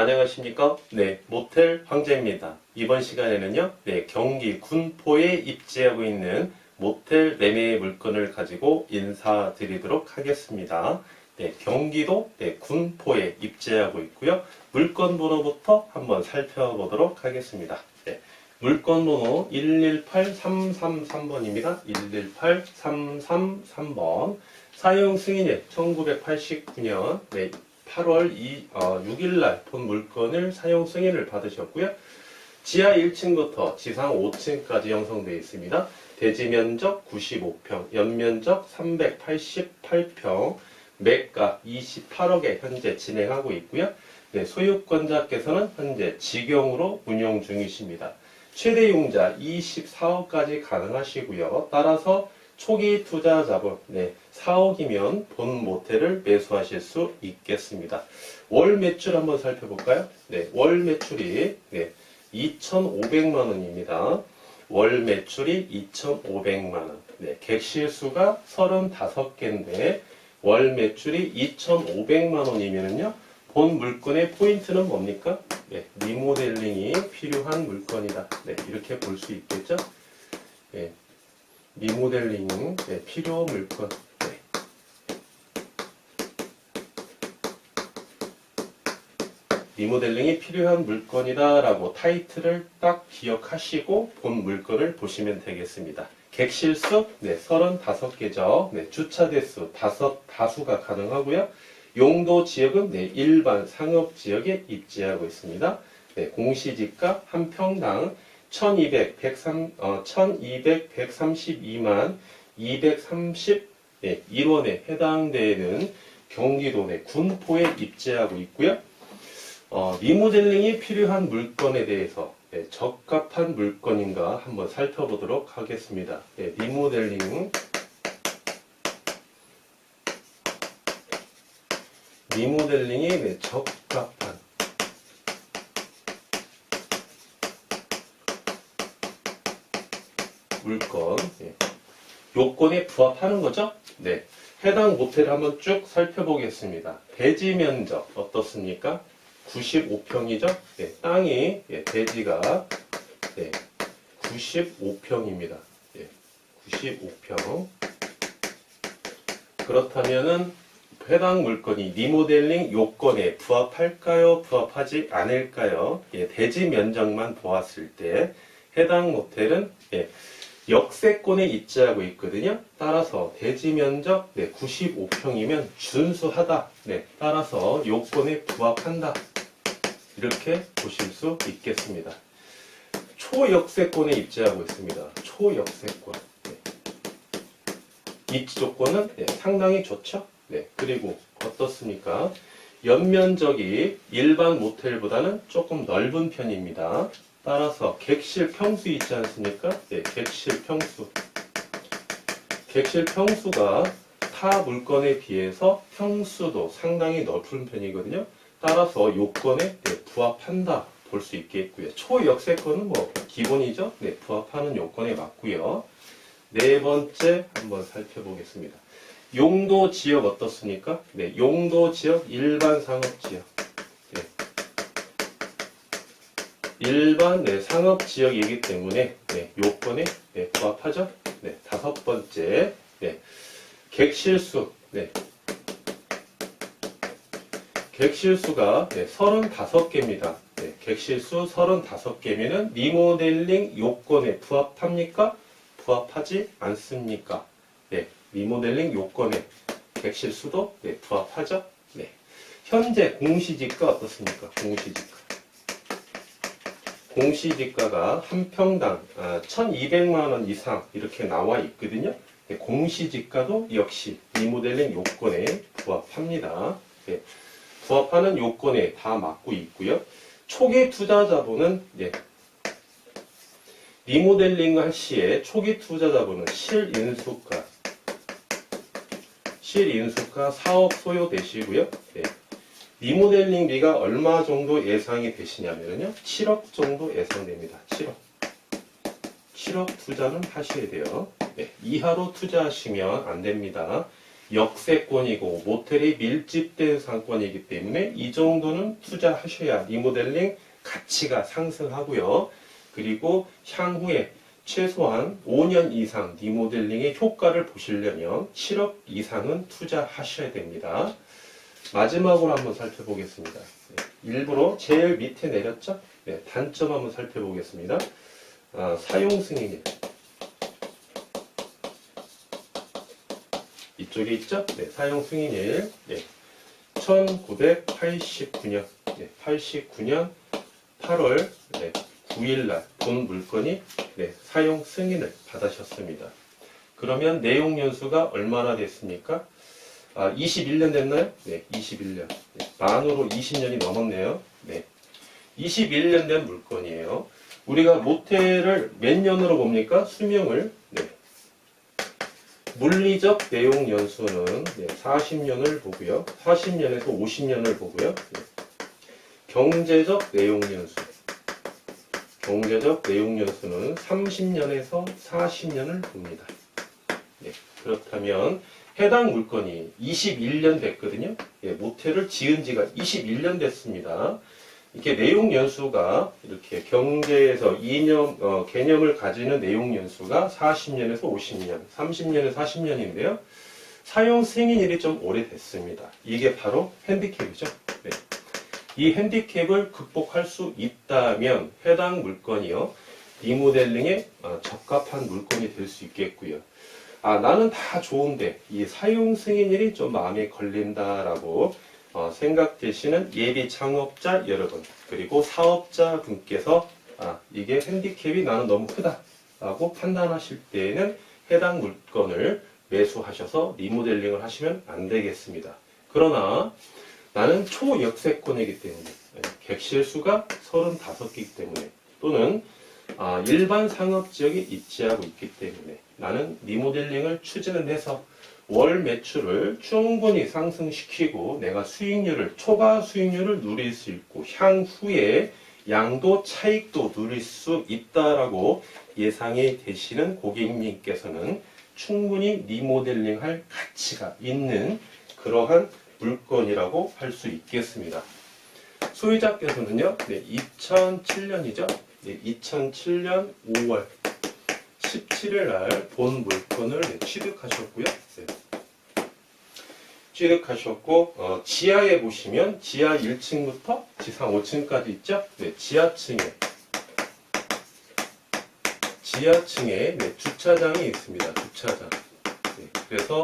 안녕하십니까? 네, 모텔 황제입니다. 이번 시간에는요, 네, 경기 군포에 입지하고 있는 모텔 매매 물건을 가지고 인사드리도록 하겠습니다. 네, 경기도 네, 군포에 입지하고 있고요. 물건 번호부터 한번 살펴보도록 하겠습니다. 네, 물건 번호 118333번입니다. 118333번. 사용 승인일 1989년 네, 8월 2, 어, 6일 날 본 물건을 사용 승인을 받으셨고요. 지하 1층부터 지상 5층까지 형성되어 있습니다. 대지 면적 95평, 연면적 388평, 매가 28억에 현재 진행하고 있고요. 네, 소유권자께서는 현재 직영으로 운영 중이십니다. 최대 용자 24억까지 가능하시고요. 따라서 초기 투자 자본 네, 4억이면 본 모텔을 매수하실 수 있겠습니다. 월 매출 한번 살펴볼까요? 네, 월 매출이 네, 2,500만 원입니다. 월 매출이 2,500만 원. 네, 객실수가 35개인데 월 매출이 2,500만 원이면은요. 본 물건의 포인트는 뭡니까? 네, 리모델링이 필요한 물건이다. 네, 이렇게 볼 수 있겠죠? 네, 리모델링 네, 필요 물건. 네. 리모델링이 필요한 물건이다라고 타이틀을 딱 기억하시고 본 물건을 보시면 되겠습니다. 객실수 네, 35개죠. 네, 주차 대수 다섯 다수가 가능하고요. 용도 지역은 네, 일반 상업 지역에 입지하고 있습니다. 네, 공시지가 한 평당 1200, 103, 어, 1200, 132만 230 네, 1원에 해당되는 경기도 내 군포에 입지하고 있고요. 어, 리모델링이 필요한 물건에 대해서 네, 적합한 물건인가 한번 살펴보도록 하겠습니다. 네, 리모델링 리모델링이 네, 적합한 물건 네. 요건에 부합하는 거죠? 네. 해당 모텔 한번 쭉 살펴보겠습니다. 대지 면적 어떻습니까? 95평이죠? 네, 땅이 예, 대지가 네, 95평입니다. 예, 95평. 그렇다면은 해당 물건이 리모델링 요건에 부합할까요? 부합하지 않을까요? 예, 대지 면적만 보았을 때 해당 모텔은 예, 역세권에 입지하고 있거든요. 따라서 대지 면적 네, 95평이면 준수하다. 네, 따라서 요건에 부합한다. 이렇게 보실 수 있겠습니다. 초역세권에 입지하고 있습니다. 초역세권. 네. 입지 조건은 네, 상당히 좋죠. 네, 그리고 어떻습니까? 연면적이 일반 모텔보다는 조금 넓은 편입니다. 따라서 객실 평수 있지 않습니까? 네, 객실 평수. 객실 평수가 타 물건에 비해서 평수도 상당히 넓은 편이거든요. 따라서 요건에 네, 부합한다 볼 수 있겠고요. 초역세권은 뭐 기본이죠. 네, 부합하는 요건에 맞고요. 네 번째 한번 살펴보겠습니다. 용도 지역 어떻습니까? 네, 용도 지역 일반 상업 지역. 네. 일반 네, 상업 지역이기 때문에 네, 요건에 네, 부합하죠. 네, 다섯 번째 네, 객실수 네, 객실수가 네, 35개입니다. 네, 객실수 35개면은 리모델링 요건에 부합합니까? 부합하지 않습니까? 네, 리모델링 요건에 객실수도 네, 부합하죠? 네. 현재 공시지가 어떻습니까? 공시지가. 공시지가가 한 평당 아, 1200만 원 이상 이렇게 나와 있거든요. 네, 공시지가도 역시 리모델링 요건에 부합합니다. 네, 부합하는 요건에 다 맞고 있고요. 초기 투자 자본은 예, 리모델링 할 시에 초기 투자 자본은 실인수가 실인수가 4억 소요 되시고요. 예, 리모델링비가 얼마 정도 예상이 되시냐면요. 7억 정도 예상됩니다. 7억. 7억 투자는 하셔야 돼요. 예, 이하로 투자하시면 안 됩니다. 역세권이고 모텔이 밀집된 상권이기 때문에 이 정도는 투자하셔야 리모델링 가치가 상승하고요. 그리고 향후에 최소한 5년 이상 리모델링의 효과를 보시려면 7억 이상은 투자하셔야 됩니다. 마지막으로 한번 살펴보겠습니다. 네, 일부러 제일 밑에 내렸죠? 네, 단점 한번 살펴보겠습니다. 아, 사용 승인일. 이쪽에 있죠? 네, 사용 승인일. 네, 1989년, 네, 89년 8월 9일날 본 물건이 네, 사용 승인을 받으셨습니다. 그러면 내용 연수가 얼마나 됐습니까? 아, 21년 됐나요? 네, 21년. 네, 만으로 20년이 넘었네요. 네. 21년 된 물건이에요. 우리가 모텔을 몇 년으로 봅니까? 수명을. 네. 물리적 내용 연수는 네, 40년을 보고요. 40년에서 50년을 보고요. 네. 경제적 내용 연수. 경제적 내용 연수는 30년에서 40년을 봅니다. 네, 그렇다면 해당 물건이 21년 됐거든요. 예, 모텔을 지은 지가 21년 됐습니다. 이렇게 내용 연수가 이렇게 경제에서 이념, 어, 개념을 가지는 내용 연수가 40년에서 50년, 30년에서 40년인데요. 사용 승인일이 좀 오래됐습니다. 이게 바로 핸디캡이죠. 네. 이 핸디캡을 극복할 수 있다면 해당 물건이요. 리모델링에 어, 적합한 물건이 될 수 있겠고요. 아, 나는 다 좋은데 이 사용 승인일이 좀 마음에 걸린다라고 어, 생각 되시는 예비 창업자 여러분 그리고 사업자 분께서 아, 이게 핸디캡이 나는 너무 크다라고 판단하실 때에는 해당 물건을 매수하셔서 리모델링을 하시면 안 되겠습니다. 그러나 나는 초역세권이기 때문에 예, 객실수가 35개이기 때문에 또는 아, 일반 상업지역에 입지하고 있기 때문에 나는 리모델링을 추진을 해서 월 매출을 충분히 상승시키고 내가 수익률을 초과 수익률을 누릴 수 있고 향후에 양도 차익도 누릴 수 있다라고 예상이 되시는 고객님께서는 충분히 리모델링 할 가치가 있는 그러한 물건이라고 할 수 있겠습니다. 소유자께서는요, 네, 2007년이죠. 네, 2007년 5월 17일 날 본 물건을 네, 취득하셨고요. 네. 취득하셨고 어, 지하에 보시면 지하 1층부터 지상 5층까지 있죠. 네, 지하층에 지하층에 네, 주차장이 있습니다. 주차장. 네, 그래서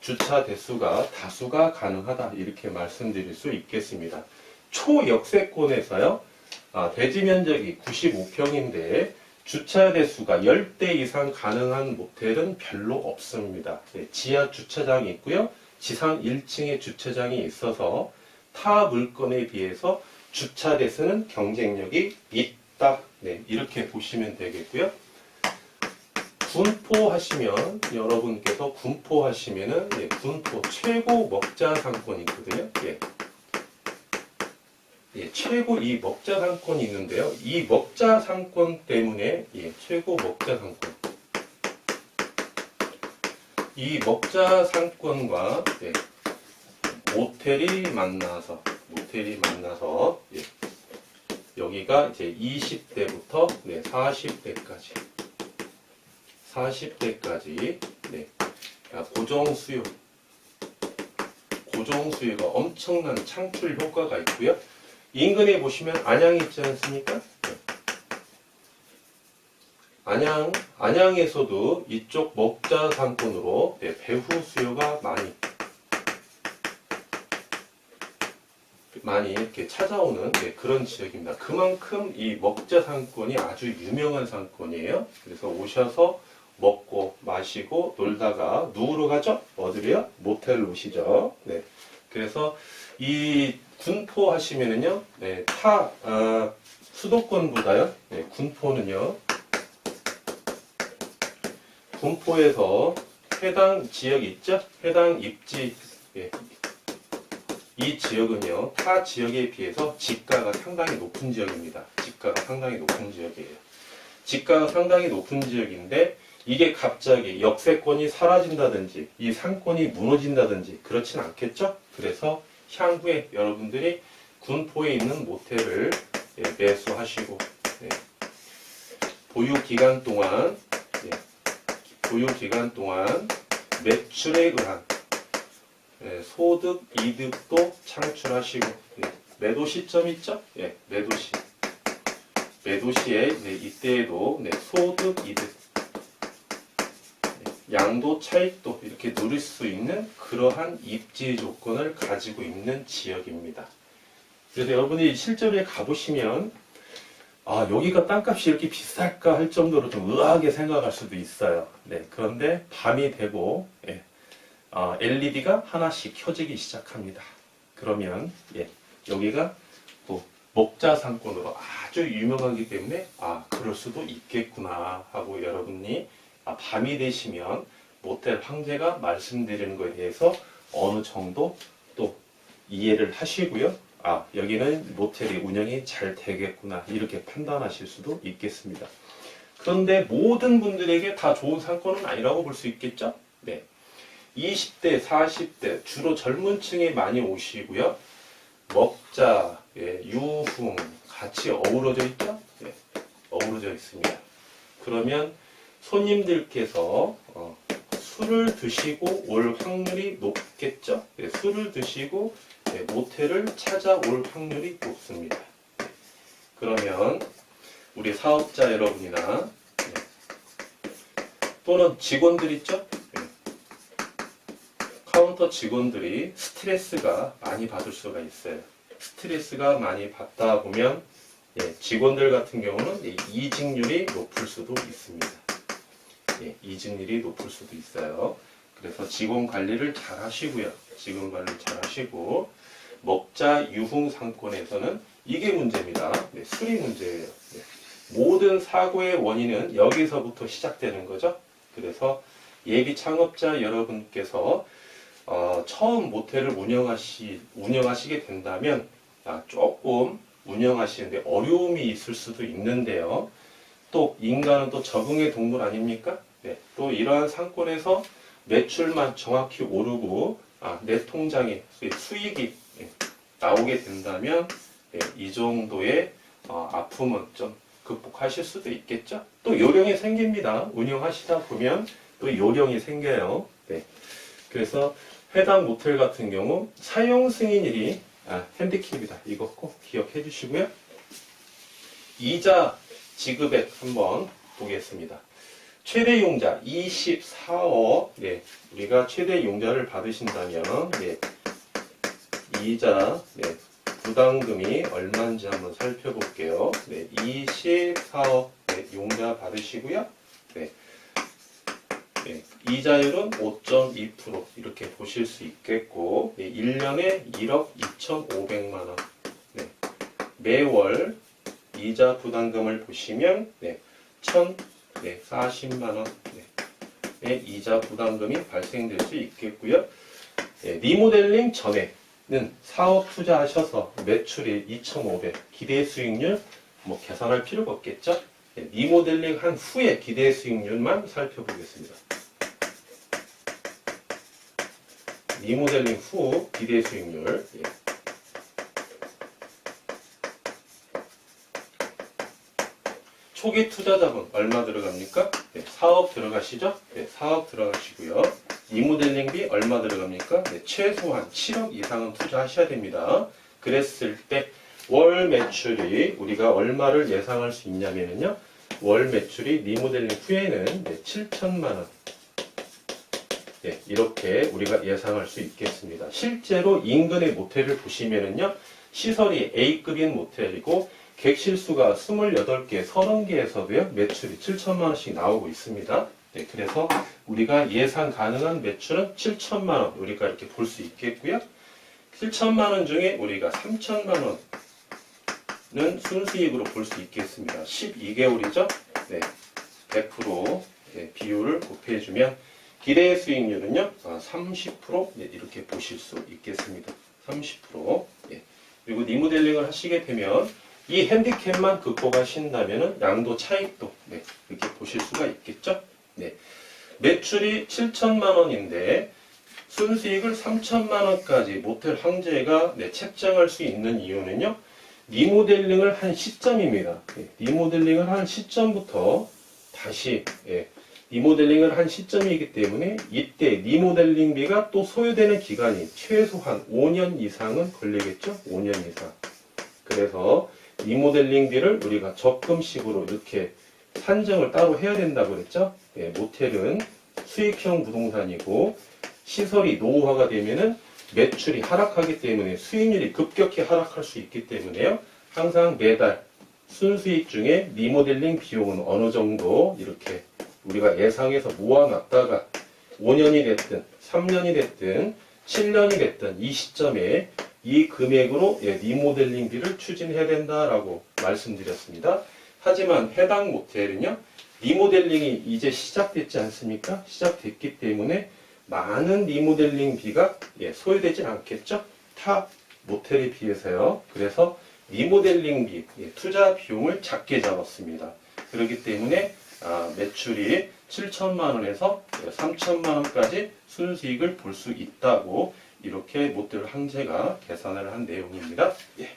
주차 대수가 다수가 가능하다 이렇게 말씀드릴 수 있겠습니다. 초역세권에서요. 아, 대지 면적이 95평인데 주차 대수가 10대 이상 가능한 모텔은 별로 없습니다. 네, 지하 주차장이 있고요. 지상 1층에 주차장이 있어서 타 물건에 비해서 주차 대수는 경쟁력이 있다. 네, 이렇게 보시면 되겠고요. 군포 하시면 여러분께서 군포 하시면은 예, 군포 최고 먹자 상권이 있거든요. 예. 예, 최고 이 먹자 상권이 있는데요. 이 먹자 상권 때문에 예, 최고 먹자 상권. 이 먹자 상권과 예, 모텔이 만나서 모텔이 만나서 예, 여기가 이제 20대부터 네, 40대까지. 40대까지 네, 아, 고정 수요. 고정 수요가 엄청난 창출 효과가 있고요. 인근에 보시면 안양이 있지 않습니까? 네. 안양 안양에서도 이쪽 먹자 상권으로 네, 배후 수요가 많이 많이 이렇게 찾아오는 네, 그런 지역입니다. 그만큼 이 먹자 상권이 아주 유명한 상권이에요. 그래서 오셔서 먹고 마시고 놀다가 누구로 가죠? 어디로요? 모텔로 오시죠. 네. 그래서 이 군포 하시면은요, 네, 타 아, 수도권보다요, 네, 군포는요, 군포에서 해당 지역 있죠? 해당 입지 예. 이 지역은요, 타 지역에 비해서 지가가 상당히 높은 지역입니다. 지가가 상당히 높은 지역이에요. 지가가 상당히 높은 지역인데 이게 갑자기 역세권이 사라진다든지 이 상권이 무너진다든지 그렇진 않겠죠? 그래서 향후에 여러분들이 군포에 있는 모텔을 예, 매수하시고 예, 보유 기간 동안 예, 보유 기간 동안 매출에 의한 예, 소득 이득도 창출하시고 예, 매도 시점 있죠? 예, 매도 시 매도 시에 네, 이때에도 네, 소득 이득 네, 양도 차익도 이렇게 누릴 수 있는 그러한 입지 조건을 가지고 있는 지역입니다. 그래서 여러분이 실제로 가보시면 아 여기가 땅값이 이렇게 비쌀까 할 정도로 좀 의아하게 생각할 수도 있어요. 네, 그런데 밤이 되고 예, 아, LED가 하나씩 켜지기 시작합니다. 그러면 예, 여기가 또 먹자 상권으로 아주 유명하기 때문에 아 그럴 수도 있겠구나 하고 여러분이 아, 밤이 되시면 모텔 황제가 말씀드리는 거에 대해서 어느 정도 또 이해를 하시고요. 아 여기는 모텔이 운영이 잘 되겠구나 이렇게 판단하실 수도 있겠습니다. 그런데 모든 분들에게 다 좋은 상권은 아니라고 볼 수 있겠죠? 네. 20대, 40대 주로 젊은 층에 많이 오시고요. 먹자, 예, 유흥 같이 어우러져 있죠? 예, 어우러져 있습니다. 그러면 손님들께서 어, 술을 드시고 올 확률이 높겠죠? 예, 술을 드시고 예, 모텔을 찾아올 확률이 높습니다. 예, 그러면 우리 사업자 여러분이나 예, 또는 직원들 있죠? 예, 카운터 직원들이 스트레스가 많이 받을 수가 있어요. 스트레스가 많이 받다 보면 예, 직원들 같은 경우는 이 이직률이 높을 수도 있습니다. 예, 이직률이 높을 수도 있어요. 그래서 직원 관리를 잘 하시고요. 직원 관리 잘 하시고 먹자 유흥 상권에서는 이게 문제입니다. 네, 술이 문제예요. 네. 모든 사고의 원인은 여기서부터 시작되는 거죠. 그래서 예비 창업자 여러분께서 어, 처음 모텔을 운영하시, 운영하시게 된다면 아, 조금 운영하시는데 어려움이 있을 수도 있는데요. 또 인간은 또 적응의 동물 아닙니까? 네, 또 이러한 상권에서 매출만 정확히 오르고 아, 내 통장에 수- 수익이 예, 나오게 된다면 예, 이 정도의 어, 아픔은 좀 극복하실 수도 있겠죠. 또 요령이 생깁니다. 운영하시다 보면 또 요령이 생겨요. 네. 그래서 해당 모텔 같은 경우 사용 승인일이 아, 핸디캡이다. 이거 꼭 기억해 주시고요. 이자 지급액 한번 보겠습니다. 최대 용자 24억. 네, 우리가 최대 용자를 받으신다면 네, 이자 네, 부담금이 얼마인지 한번 살펴볼게요. 네, 24억 네, 용자 받으시고요. 네, 네, 이자율은 5.2% 이렇게 보실 수 있겠고 네, 1년에 1억 2,500만 원. 네, 매월 이자 부담금을 보시면 네, 1,040만 원. 네, 의 이자 부담금이 발생될 수 있겠고요. 네, 리모델링 전에 는 사업 투자하셔서 매출이 2,500, 기대 수익률 뭐 계산할 필요가 없겠죠? 네, 리모델링 한 후에 기대 수익률만 살펴보겠습니다. 리모델링 후 기대 수익률. 예. 초기 투자 자본 얼마 들어갑니까? 네, 4억 들어가시죠? 네, 4억 들어가시고요. 리모델링비 얼마 들어갑니까? 네, 최소한 7억 이상은 투자하셔야 됩니다. 그랬을 때 월 매출이 우리가 얼마를 예상할 수 있냐면요. 월 매출이 리모델링 후에는 네, 7천만 원. 네, 이렇게 우리가 예상할 수 있겠습니다. 실제로 인근의 모텔을 보시면은요, 시설이 A급인 모텔이고, 객실수가 28개, 30개에서도요, 매출이 7천만 원씩 나오고 있습니다. 네, 그래서 우리가 예상 가능한 매출은 7천만 원, 우리가 이렇게 볼 수 있겠고요. 7천만 원 중에 우리가 3천만 원은 순수익으로 볼 수 있겠습니다. 12개월이죠? 네, 100% 네, 비율을 곱해주면 기대 수익률은요, 아, 30% 네, 이렇게 보실 수 있겠습니다. 30%. 예. 그리고 리모델링을 하시게 되면 이 핸디캡만 극복하신다면은 양도 차익도 네, 이렇게 보실 수가 있겠죠. 네. 매출이 7천만 원인데 순수익을 3천만 원까지 모텔 황제가 네, 책정할 수 있는 이유는요. 리모델링을 한 시점입니다. 예, 리모델링을 한 시점부터 다시 예, 리모델링을 한 시점이기 때문에 이때 리모델링비가 또 소요되는 기간이 최소한 5년 이상은 걸리겠죠? 5년 이상. 그래서 리모델링비를 우리가 적금식으로 이렇게 산정을 따로 해야 된다고 그랬죠? 예, 모텔은 수익형 부동산이고 시설이 노후화가 되면은 매출이 하락하기 때문에 수익률이 급격히 하락할 수 있기 때문에요. 항상 매달 순수익 중에 리모델링 비용은 어느 정도 이렇게 우리가 예상해서 모아놨다가 5년이 됐든 3년이 됐든 7년이 됐든 이 시점에 이 금액으로 예, 리모델링비를 추진해야 된다라고 말씀드렸습니다. 하지만 해당 모텔은요, 리모델링이 이제 시작됐지 않습니까? 시작됐기 때문에 많은 리모델링비가 예, 소요되지 않겠죠? 타 모텔에 비해서요. 그래서 리모델링비, 예, 투자 비용을 작게 잡았습니다. 그렇기 때문에 아, 매출이 7천만 원에서 3천만 원까지 순수익을 볼 수 있다고 이렇게 모텔 항제가 계산을 한 내용입니다. 예.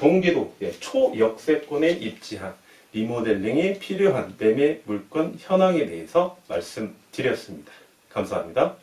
경기도 예, 초역세권에 입지한 리모델링이 필요한 매매 물건 현황에 대해서 말씀드렸습니다. 감사합니다.